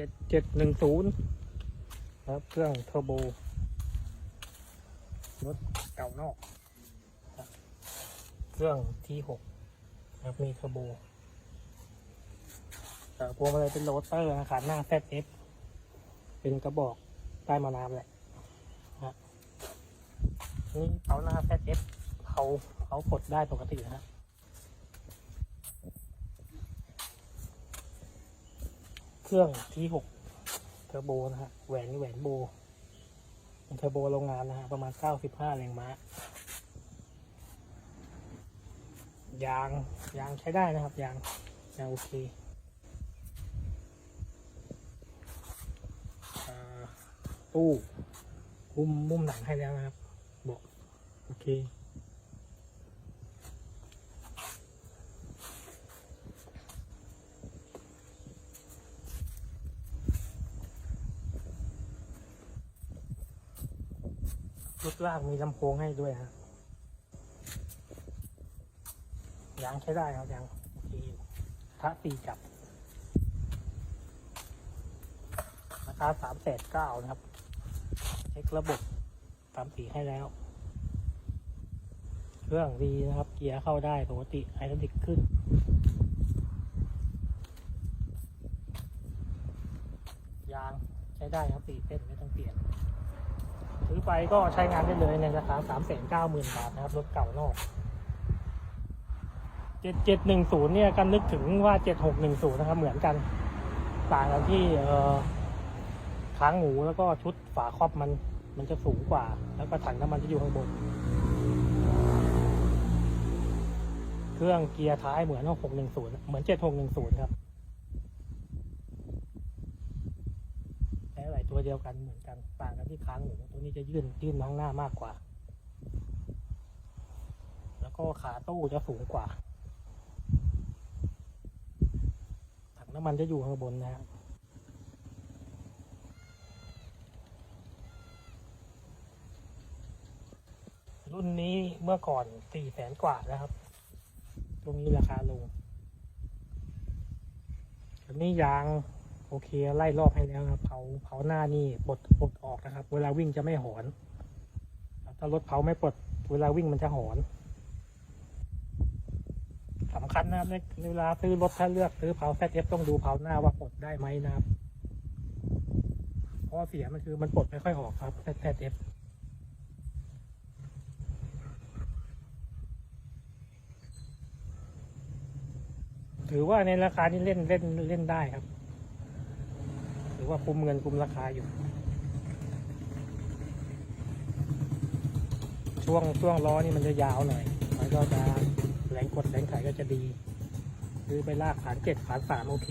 เจ็ดเจ็ดหนึ่งศูนย์ครับเครื่องเทอร์โบรถเก่านอก เครื่องทีหกครับมีเทอร์โบแต่พวงมาลัยเป็นโรเตอร์นะครับหน้า ZF เอฟเป็นกระบอกใต้มานามแหละนะนี่เผาหน้า ZF เผาเผากดได้ปกตินะฮะ เครื่องที่หกเทอร์โบนะฮะแหวนแหวนโบเป็นเทอร์โบโรงงานนะฮะประมาณเก้าสิบห้าแรงม้ายางยางใช้ได้นะครับยางยางโอเคอตู้มุมมุมหนังให้แล้วนะครับบอกโอเค รุดล่างมีลำโพงให้ด้วยฮะยางใช้ได้ครับยางโอเคอยู่พระตีจับราคาสามแสนเก้านะครับ เช็คระบบสามสีให้แล้ว เครื่องดีนะครับ เกียร์เข้าได้ปกติไฮดรอลิกขึ้นยางใช้ได้ครับสีเส้นไม่ต้องเปลี่ยน ซื้อไปก็ใช้งานได้เลยในราคาสามแสนเก้าหมื่นบาทนะครับ รถเก่านอกเจ็ดเจ็ดหนึ่งศูนย์เนี่ยกันนึกถึงว่าเจ็ดหกหนึ่งศูนย์นะครับ เหมือนกัน ต่างกันที่เอ่อค้างหมูแล้วก็ชุดฝาครอบมันมันจะสูงกว่า แล้วก็ถังน้ำมันจะอยู่ข้างบน เครื่องเกียร์ท้ายเหมือนหกหนึ่งศูนย์เหมือนเจ็ดหกหนึ่งศูนย์ครับ ใช้อะไร ตัวเดียวกันเหมือนกันต่างกันที่ค้างหมูตัวนี้จะยื่นยื่นมาข้างหน้ามากกว่า แล้วก็ขาตู้จะสูงกว่าถังน้ำมันจะอยู่ข้างบนนะครับรุ่นนี้เมื่อก่อนสี่แสนกว่านะครับ ตรงนี้ราคาลงอันนี้ยาง โอเคไล่รอบให้แล้วครับ เผาเผาหน้านี่ปลดปลดออกนะครับ เวลาวิ่งจะไม่หอนถ้ารถเผาไม่ปลด เวลาวิ่งมันจะหอนสำคัญนะครับในเวลาซื้อรถถ้าเลือกซื้อเผาแซเอฟต้องดูเผาหน้าว่าปลดได้ไหมนะครับเพราะเสียมันคือมันปลดไม่ค่อยออกครับแซเอฟถือว่าในราคานี้เล่นเล่นเล่นได้ครับ หรือว่าคุมเงินคุมราคาอยู่ ช่วงช่วงล้อนี่มันจะยาวหน่อย มันก็จะแรงกดแรงไขก็จะดีคือไปลากขานเจ็ดขานสามโอเค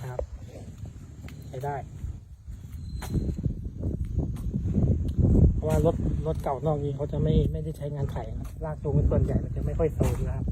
นะครับใช้ได้เพราะว่ารถรถเก่านอกนี้เขาจะไม่ไม่ได้ใช้งานไถลากจูงเป็นส่วนใหญ่มันจะไม่ค่อยโซนนะครับ